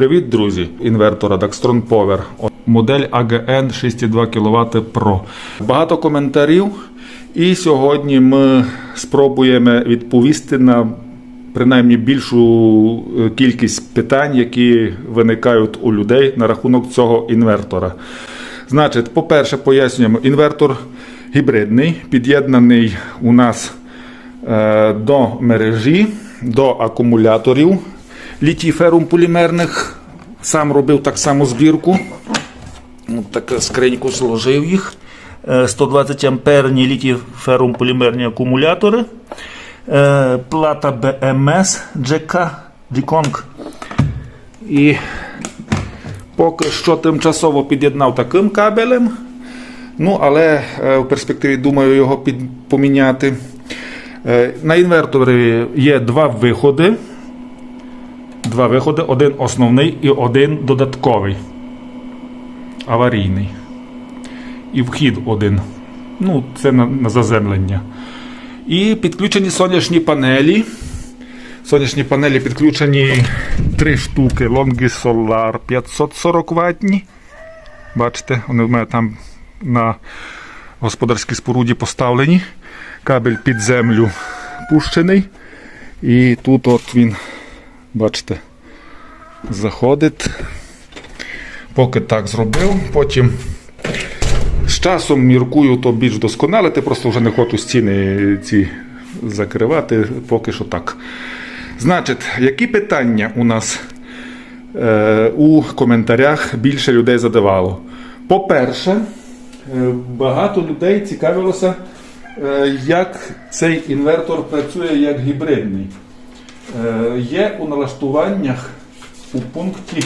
Привіт, друзі! Інвертора Daxtron Power. Модель AGN 6,2 кВт Pro. Багато коментарів. І сьогодні ми спробуємо відповісти на принаймні більшу е, кількість питань, які виникають у людей на рахунок цього інвертора. Значить, по-перше, пояснюємо, інвертор гібридний, під'єднаний у нас е, до мережі, до акумуляторів літій ферум полімерних. Сам робив так само збірку. От таку скриньку зложив їх. Е, 120 амперні літій ферум полімерні акумулятори. Е, Плата BMS GK G-Kong. І поки що тимчасово під'єднав таким кабелем. Ну, але е, в перспективі думаю його поміняти. Е, На інверторі є два виходи. Два виходи: один основний і один додатковий. Аварійний. І вхід один. Ну, це на, на заземлення. І підключені сонячні панелі. Сонячні панелі підключені три штуки Longi Solar 540 ватні. Бачите, вони в мене там на господарській споруді поставлені. Кабель під землю пущений. І тут от він, бачите, заходить. Поки так зробив, потім з часом міркую то більш досконалити, просто вже не хочу стіни ці закривати, поки що так. Значить, які питання у нас е, у коментарях більше людей задавало? По-перше, е, багато людей цікавилося, е, як цей інвертор працює як гібридний. Е, є у налаштуваннях у пункті.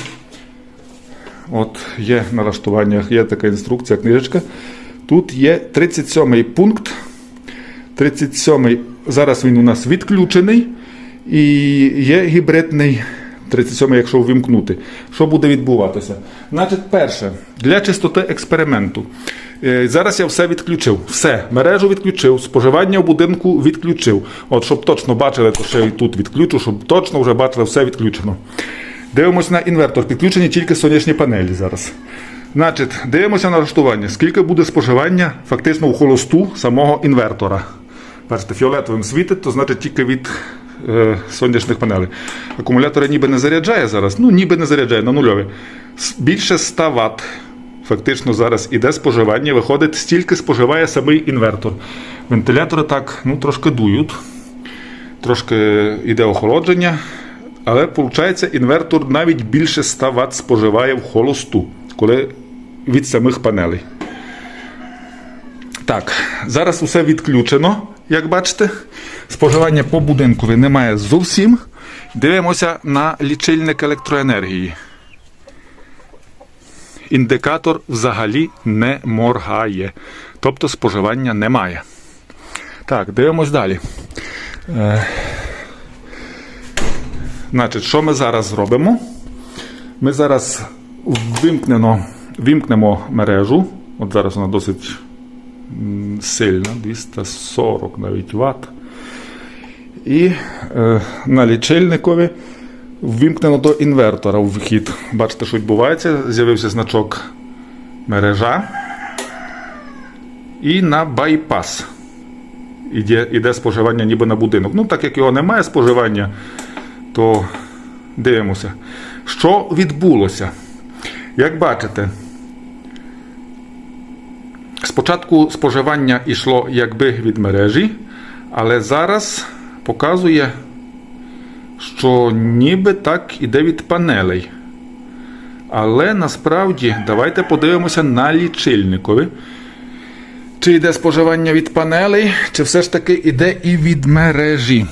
От є в налаштуваннях, є така інструкція, книжечка. Тут є 37-й пункт. 37-й, зараз він у нас відключений. І є гібридний 37-й, якщо ввімкнути. Що буде відбуватися? Значить, перше, для чистоти експерименту. Е, Зараз я все відключив. Все, мережу відключив, споживання в будинку відключив. От, щоб точно бачили, то ще і тут відключу, щоб точно вже бачили, все відключено. Дивимося на інвертор. Підключені тільки сонячні панелі зараз. Значить, дивимося на налаштування. Скільки буде споживання фактично в холосту самого інвертора. Бачите, фіолетовим світить, то значить тільки від е, сонячних панелей. Акумулятора ніби не заряджає зараз. Ну, ніби не заряджає на нульові. Більше 100 Вт. Фактично зараз іде споживання, виходить, стільки споживає самий інвертор. Вентилятори так ну, трошки дують, трошки йде охолодження. Але виходить, інвертор навіть більше 100 Вт споживає в холосту, коли від самих панелей. Так, зараз усе відключено, як бачите. Споживання по будинкові немає зовсім. Дивимося на лічильник електроенергії. Індикатор взагалі не моргає. Тобто споживання немає. Так, дивимось далі. Значить, що ми зараз зробимо? Ми зараз вимкнемо, вимкнемо мережу. От зараз вона досить сильна, 240 навіть Вт. І е, на лічильникові вимкнено до інвертора в вхід. Бачите, що відбувається. З'явився значок мережа. І на байпас. Іде, іде споживання ніби на будинок. Ну, так як його немає споживання, то дивимося, що відбулося. Як бачите, спочатку споживання йшло якби від мережі, але зараз показує, що ніби так іде від панелей. Але насправді давайте подивимося на лічильникові. Чи йде споживання від панелей, чи все ж таки йде і від мережі.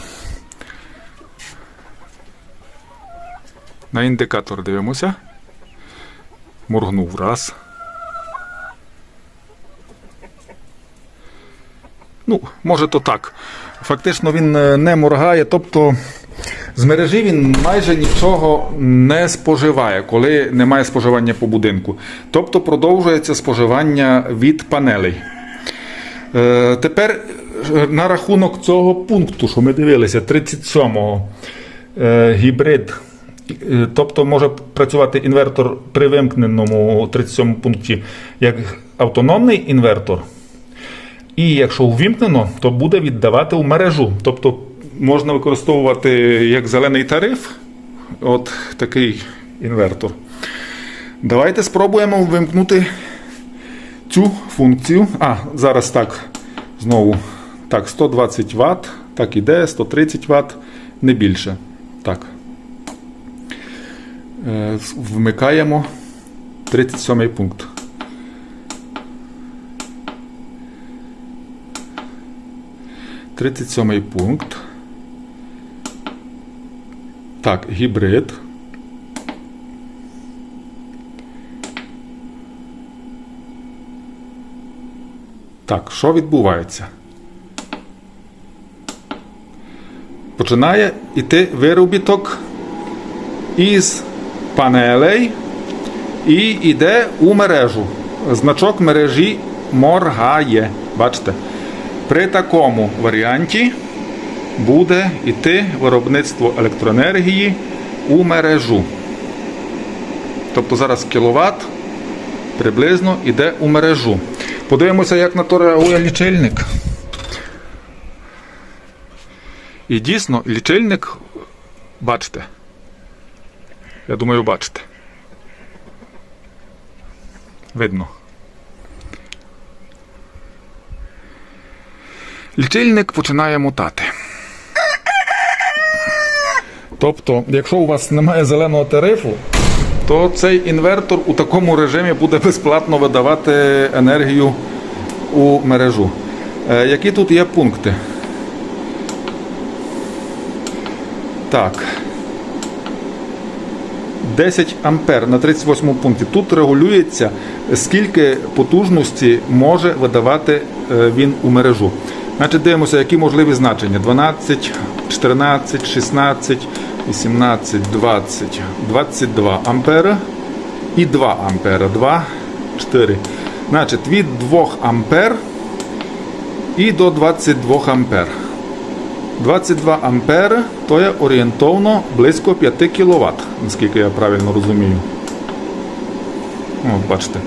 На індикатор дивимося. Моргнув раз. Ну, може то так. Фактично він е, не моргає, тобто з мережі він майже нічого не споживає, коли немає споживання по будинку. Тобто продовжується споживання від панелей. Е, тепер е, на рахунок цього пункту, що ми дивилися, 37-го е, гібрид Тобто може працювати інвертор при вимкненому 37 пункті як автономний інвертор. І якщо увімкнено, то буде віддавати у мережу. Тобто можна використовувати як зелений тариф, от такий інвертор. Давайте спробуємо вимкнути цю функцію. А, зараз так, знову. Так, 120 Вт, так іде, 130 Вт, не більше. Так. Е, Вмикаємо 37 пункт. Тридцять сьомий пункт. Так, гібрид. Так, що відбувається? Починає йти виробіток із панелей і йде у мережу. Значок мережі моргає. Бачите? При такому варіанті буде йти виробництво електроенергії у мережу. Тобто зараз кіловат приблизно йде у мережу. Подивимося, як на то реагує лічильник. І дійсно, лічильник, бачите. Я думаю, бачите. Видно. Лічильник починає мотати. Тобто, якщо у вас немає зеленого тарифу, то цей інвертор у такому режимі буде безплатно видавати енергію у мережу. Е, які тут є пункти? Так. 10 ампер на 38 пункті. Тут регулюється, скільки потужності може видавати е, він у мережу. Значить, дивимося, які можливі значення: 12, 14, 16, 18, 20, 22 ампера і 2 ампера. 2, 4. Значить, від 2 ампер і до 22 ампер. 22 ампери то є орієнтовно близько 5 кВт, наскільки я правильно розумію. О, бачите.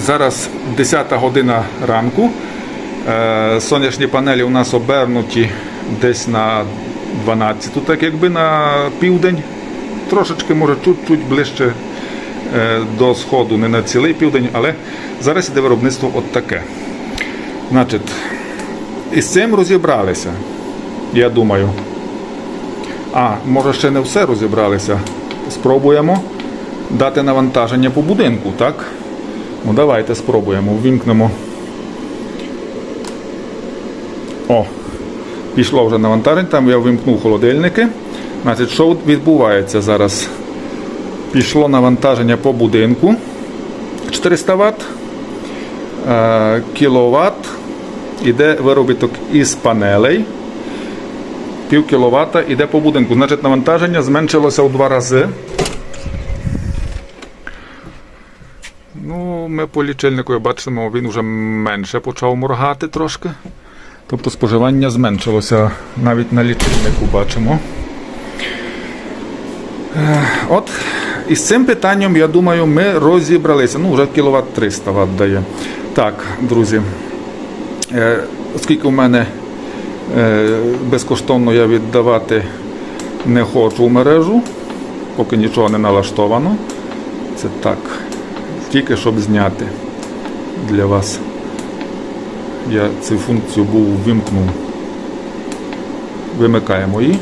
Зараз 10 година ранку. Е, Сонячні панелі у нас обернуті десь на 12, так якби на південь. Трошечки, може, чуть-чуть ближче е, до сходу, не на цілий південь, але зараз іде виробництво от таке. Значить, із цим розібралися, я думаю. А, може ще не все розібралися. Спробуємо дати навантаження по будинку, так? Ну давайте спробуємо. Ввімкнемо. Пішло вже навантаження, там я вимкнув холодильники. Значить, що відбувається зараз? Пішло навантаження по будинку 400 Вт, е, кіловат іде виробіток із панелей. Пів кіловата іде по будинку. Значить, навантаження зменшилося у два рази. Ну, ми по лічильнику бачимо, він вже менше почав моргати трошки. Тобто споживання зменшилося навіть на лічильнику бачимо. Е, От із цим питанням, я думаю, ми розібралися. Ну, вже кіловат 300 Вт дає. Так, друзі. Е, Оскільки у мене е, безкоштовно я віддавати не хочу в мережу, поки нічого не налаштовано. Це так. Тільки щоб зняти для вас. Я цю функцію був вимкнув. Вимикаємо її.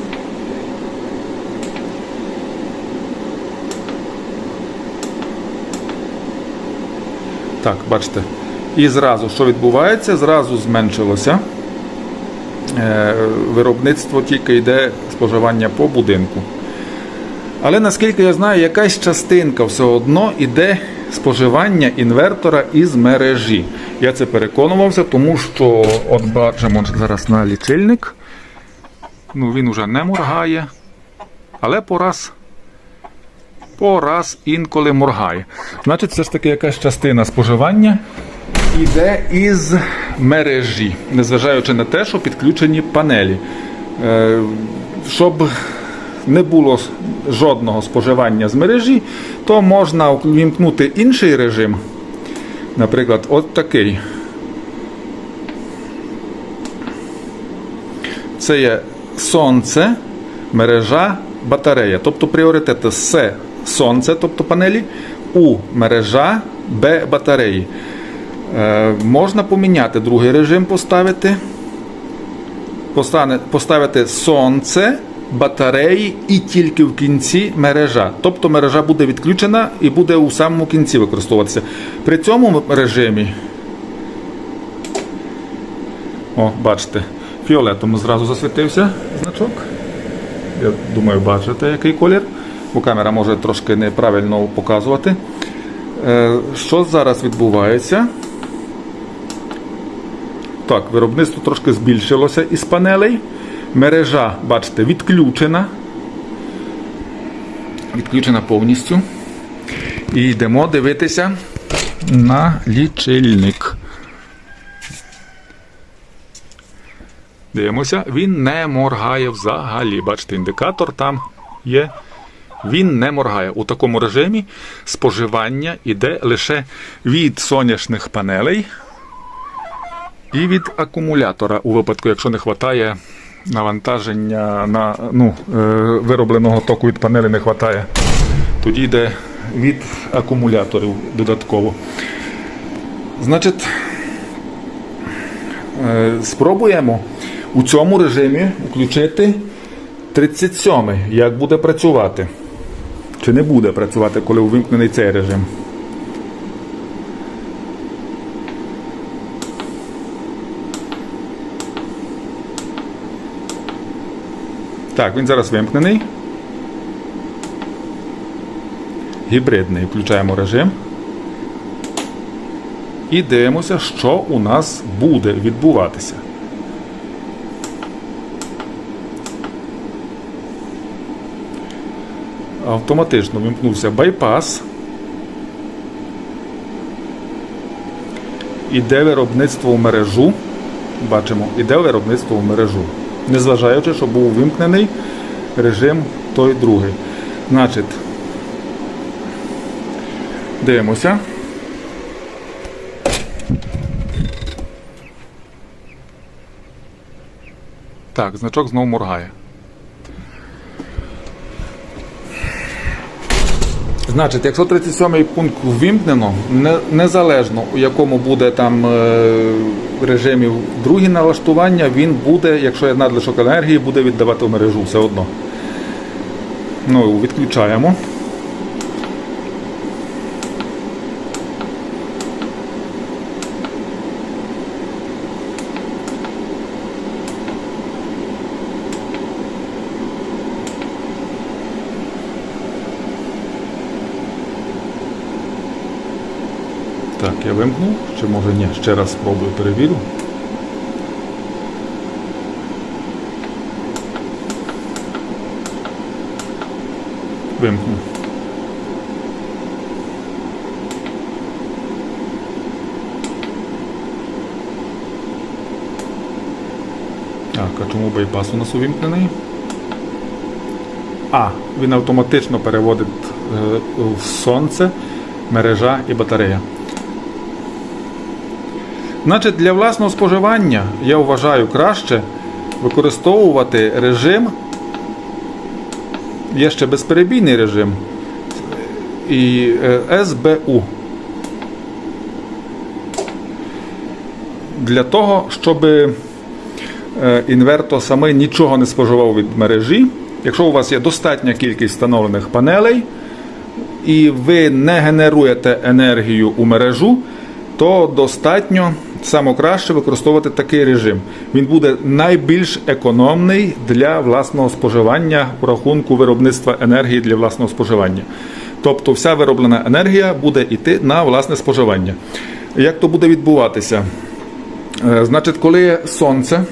Так, бачите. І зразу, що відбувається, зразу зменшилося. Е, Виробництво тільки йде споживання по будинку. Але наскільки я знаю, якась частинка все одно йде споживання інвертора із мережі. Я це переконувався, тому що от бачимо зараз на лічильник. Ну, він вже не моргає. Але по раз, по раз інколи моргає. Значить, все ж таки якась частина споживання йде із мережі, незважаючи на те, що підключені панелі. Е, Щоб не було жодного споживання з мережі, то можна увімкнути інший режим. Наприклад, от такий. Це є сонце, мережа, батарея. Тобто пріоритети С сонце, тобто панелі, У мережа, Б батареї. Е, можна поміняти другий режим, поставити. Поставити сонце, батареї і тільки в кінці мережа. Тобто мережа буде відключена і буде у самому кінці використовуватися. При цьому режимі о, бачите, фіолетом зразу засвітився значок. Я думаю, бачите, який колір, бо камера може трошки неправильно показувати. Е, Що зараз відбувається? Так, виробництво трошки збільшилося із панелей. Мережа, бачите, відключена. Відключена повністю. І йдемо дивитися на лічильник. Дивимося, він не моргає взагалі. Бачите, індикатор там є. Він не моргає. У такому режимі споживання йде лише від сонячних панелей і від акумулятора, у випадку, якщо не вистачає навантаження на ну, е, виробленого току від панелі не вистачає. Тоді йде від акумуляторів додатково. Значить, Е, Спробуємо у цьому режимі включити 37 як буде працювати. Чи не буде працювати, коли увімкнений цей режим. Так, він зараз вимкнений. Гібридний. Включаємо режим. І дивимося, що у нас буде відбуватися. Автоматично вимкнувся байпас. Іде виробництво в мережу. Бачимо, іде виробництво в мережу. Незважаючи, що був вимкнений режим той другий. Значить, дивимося. Так, значок знову моргає. Значить, якщо 37 пункт ввімкнено, не, незалежно у якому буде там е, режимі другі налаштування, він буде, якщо є надлишок енергії, буде віддавати в мережу все одно. Ну, відключаємо. Так, я вимкнув, чи може ні, ще раз спробую перевірю. Вимкнув. Так, а чому байпас у нас увімкнений? А, він автоматично переводить е, в сонце, мережа і батарея. Значить, для власного споживання я вважаю краще використовувати режим. Є ще безперебійний режим і е, СБУ. Для того, щоб е, інвертор саме нічого не споживав від мережі. Якщо у вас є достатня кількість встановлених панелей, і ви не генеруєте енергію у мережу, то достатньо саме краще використовувати такий режим. Він буде найбільш економний для власного споживання у рахунку виробництва енергії для власного споживання. Тобто вся вироблена енергія буде йти на власне споживання. Як то буде відбуватися? Е, Значить, коли сонце,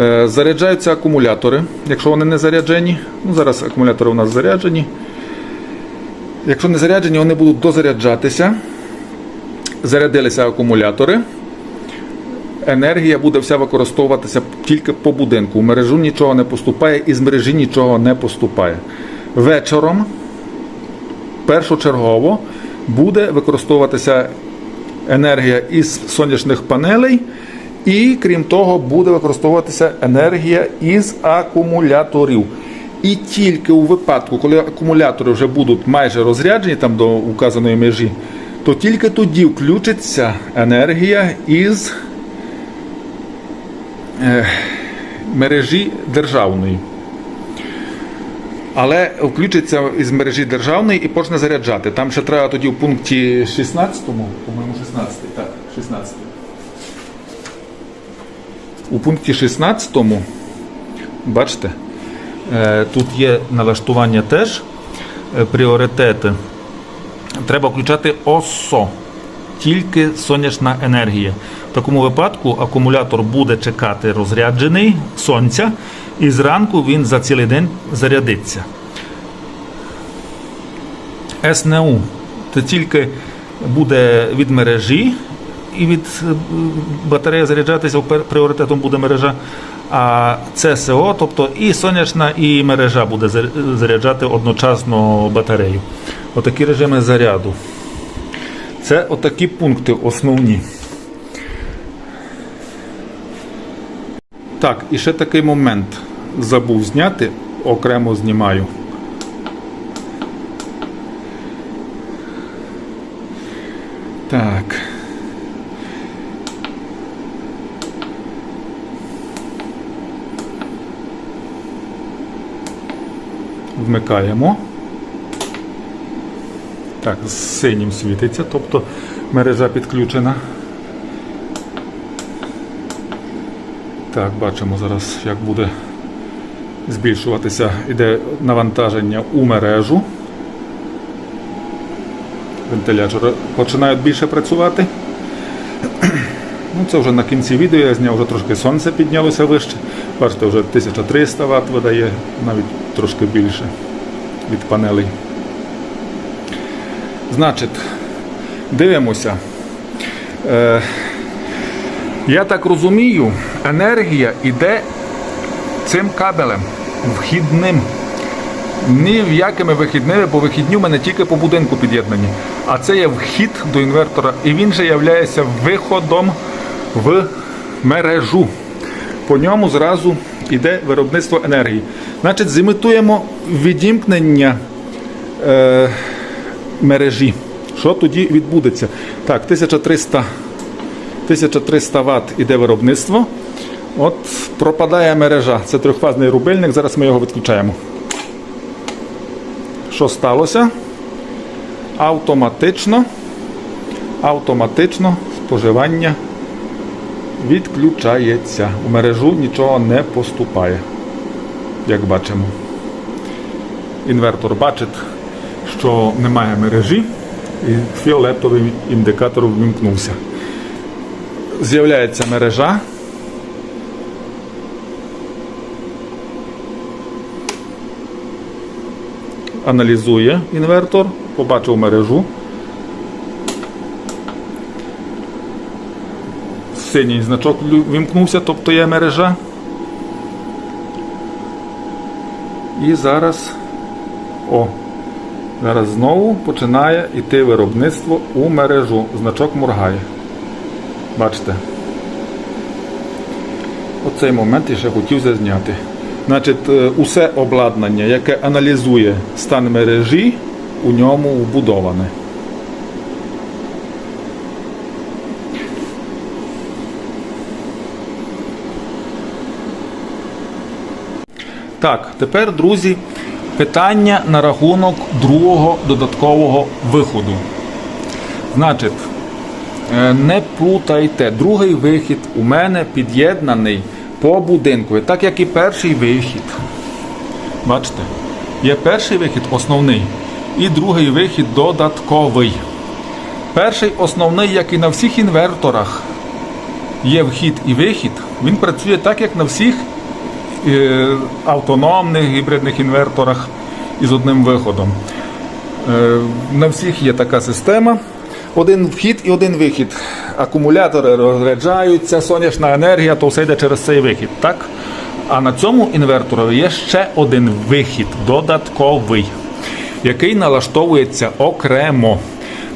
е, заряджаються акумулятори, якщо вони не заряджені. Ну, зараз акумулятори у нас заряджені. Якщо не заряджені, вони будуть дозаряджатися. Зарядилися акумулятори. енергія буде вся використовуватися тільки по будинку. У мережу нічого не поступає, і з мережі нічого не поступає. Вечором першочергово буде використовуватися енергія із сонячних панелей, і крім того, буде використовуватися енергія із акумуляторів. І тільки у випадку, коли акумулятори вже будуть майже розряджені там до указаної межі, то тільки тоді включиться енергія із е, мережі державної. Але включиться із мережі державної і почне заряджати. Там ще треба тоді в пункті 16, по-моєму, 16, так, 16. У пункті 16, бачите, е, тут є налаштування теж е, пріоритети. Треба включати ОСО, тільки сонячна енергія. В такому випадку акумулятор буде чекати розряджений сонця, і зранку він за цілий день зарядиться. СНУ це тільки буде від мережі і від е, батареї заряджатися пріоритетом буде мережа. А ЦСО, тобто і сонячна, і мережа буде заряджати одночасно батарею. Отакі режими заряду. Це отакі пункти основні. Так, і ще такий момент забув зняти, окремо знімаю. Так. Вмикаємо. Так, з синім світиться, тобто мережа підключена. Так, бачимо зараз, як буде збільшуватися, іде навантаження у мережу. Вентилятори починають більше працювати. Ну, це вже на кінці відео я зняв, вже трошки сонце піднялося вище. Бачите, вже 1300 Вт видає, навіть трошки більше від панелей. Значить, дивимося. Е, я так розумію, енергія йде цим кабелем вхідним. Ні в якими вихідними, бо вихідні в мене тільки по будинку під'єднані. А це є вхід до інвертора, і він же є виходом в мережу. По ньому зразу йде виробництво енергії. Значить, зімітуємо відімкнення е, мережі. Що тоді відбудеться? Так, 1300, 1300 Вт іде виробництво. От пропадає мережа. Це трьохфазний рубильник. Зараз ми його відключаємо. Що сталося? Автоматично, автоматично споживання відключається. У мережу нічого не поступає, як бачимо. Інвертор бачить, що немає мережі, і фіолетовий індикатор вимкнувся. З'являється мережа. Аналізує інвертор, побачив мережу. Синій значок вимкнувся, тобто є мережа. І зараз о, зараз знову починає йти виробництво у мережу. Значок моргає. Бачите? Оцей момент я ще хотів зазняти. Значить, е, усе обладнання, яке аналізує стан мережі, у ньому вбудоване. Так, тепер, друзі, питання на рахунок другого додаткового виходу. Значить, е, не плутайте, другий вихід у мене під'єднаний по будинку, так як і перший вихід. Бачите, є перший вихід основний, і другий вихід додатковий. Перший основний, як і на всіх інверторах, є вхід і вихід. Він працює так, як на всіх автономних гібридних інверторах із одним виходом. Е, На всіх є така система. Один вхід і один вихід. акумулятори розряджаються, сонячна енергія, то все йде через цей вихід, так? А на цьому інверторі є ще один вихід додатковий, який налаштовується окремо.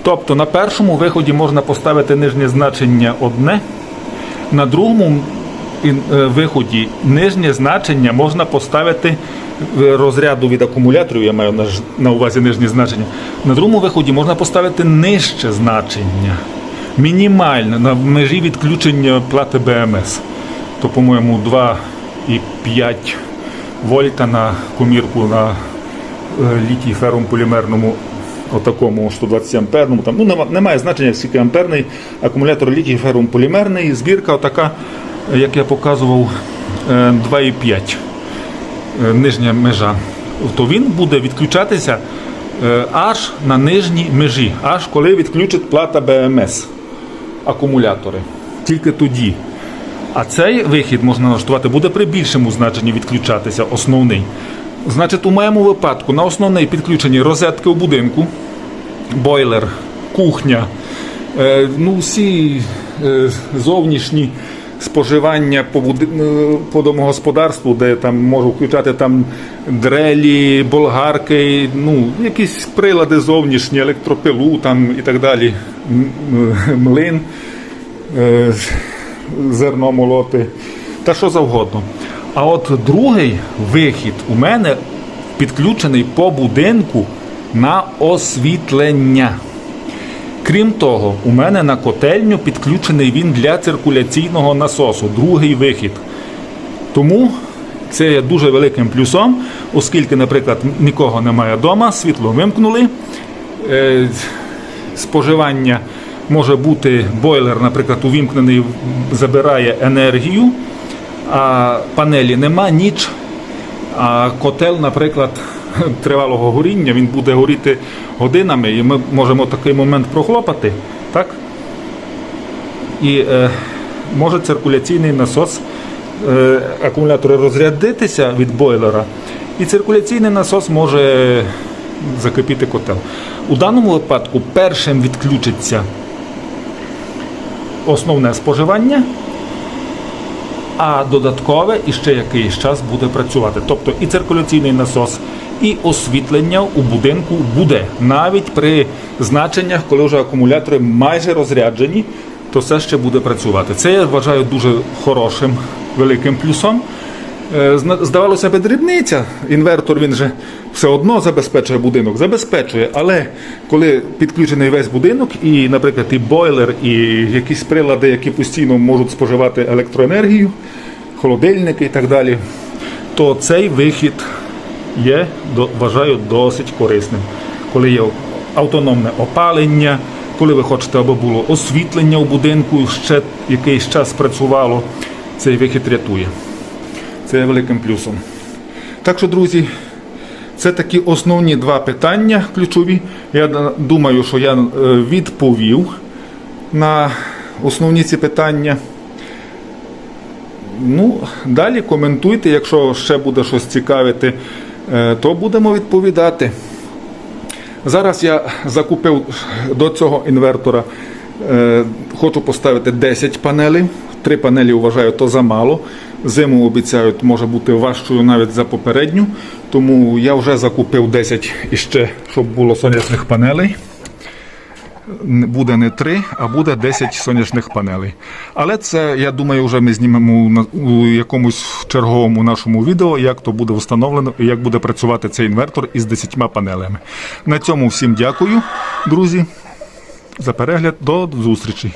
Тобто на першому виході можна поставити нижнє значення одне, на другому виході нижнє значення можна поставити розряду від акумуляторів, я маю на, увазі нижнє значення. На другому виході можна поставити нижче значення, мінімальне на межі відключення плати БМС. То, по-моєму, 2,5 вольта на комірку на е, літій ферум полімерному отакому 120 амперному. Там, ну, немає значення, скільки амперний акумулятор літій ферум полімерний. Збірка отака, як я показував, е, 2,5 е, нижня межа. То він буде відключатися е, аж на нижній межі, аж коли відключить плата БМС акумулятори. Тільки тоді. А цей вихід можна налаштувати буде при більшому значенні відключатися, основний. Значить, у моєму випадку на основний підключені розетки у будинку, бойлер, кухня, е, ну всі е, зовнішні споживання по, е, по домогосподарству, де там можу включати там дрелі, болгарки, ну, якісь прилади зовнішні, електропилу там і так далі, м- млин. Е, зерно молоти та що завгодно. А от другий вихід у мене підключений по будинку на освітлення. Крім того, у мене на котельню підключений він для циркуляційного насосу, другий вихід. Тому це є дуже великим плюсом, оскільки, наприклад, нікого немає вдома, світло вимкнули. Е, споживання може бути бойлер, наприклад, увімкнений, забирає енергію, а панелі нема ніч. А котел, наприклад, тривалого горіння, він буде горіти годинами, і ми можемо такий момент прохлопати, так? І е, може циркуляційний насос е, акумулятори розрядитися від бойлера, і циркуляційний насос може закипіти котел. У даному випадку першим відключиться основне споживання, а додаткове і ще якийсь час буде працювати. Тобто і циркуляційний насос, і освітлення у будинку буде. Навіть при значеннях, коли вже акумулятори майже розряджені, то все ще буде працювати. Це я вважаю дуже хорошим великим плюсом. Е, Здавалося б, дрібниця. Інвертор він же все одно забезпечує будинок, забезпечує. Але коли підключений весь будинок, і, наприклад, і бойлер, і якісь прилади, які постійно можуть споживати електроенергію, холодильники і так далі, то цей вихід є, вважаю, досить корисним. Коли є автономне опалення, коли ви хочете, аби було освітлення у будинку, ще якийсь час працювало, цей вихід рятує. Це є великим плюсом. Так що, друзі, це такі основні два питання ключові. Я думаю, що я е, відповів на основні ці питання. Ну, далі коментуйте, якщо ще буде щось цікавити, е, то будемо відповідати. Зараз я закупив до цього інвертора, е, хочу поставити 10 панелей. Три панелі вважаю, то замало. Зиму обіцяють, може бути важчою навіть за попередню. Тому я вже закупив 10 іще, щоб було сонячних панелей. Буде не 3, а буде 10 сонячних панелей. Але це, я думаю, вже ми знімемо у якомусь черговому нашому відео, як то буде встановлено і як буде працювати цей інвертор із 10 панелями. На цьому всім дякую, друзі, за перегляд. До зустрічі.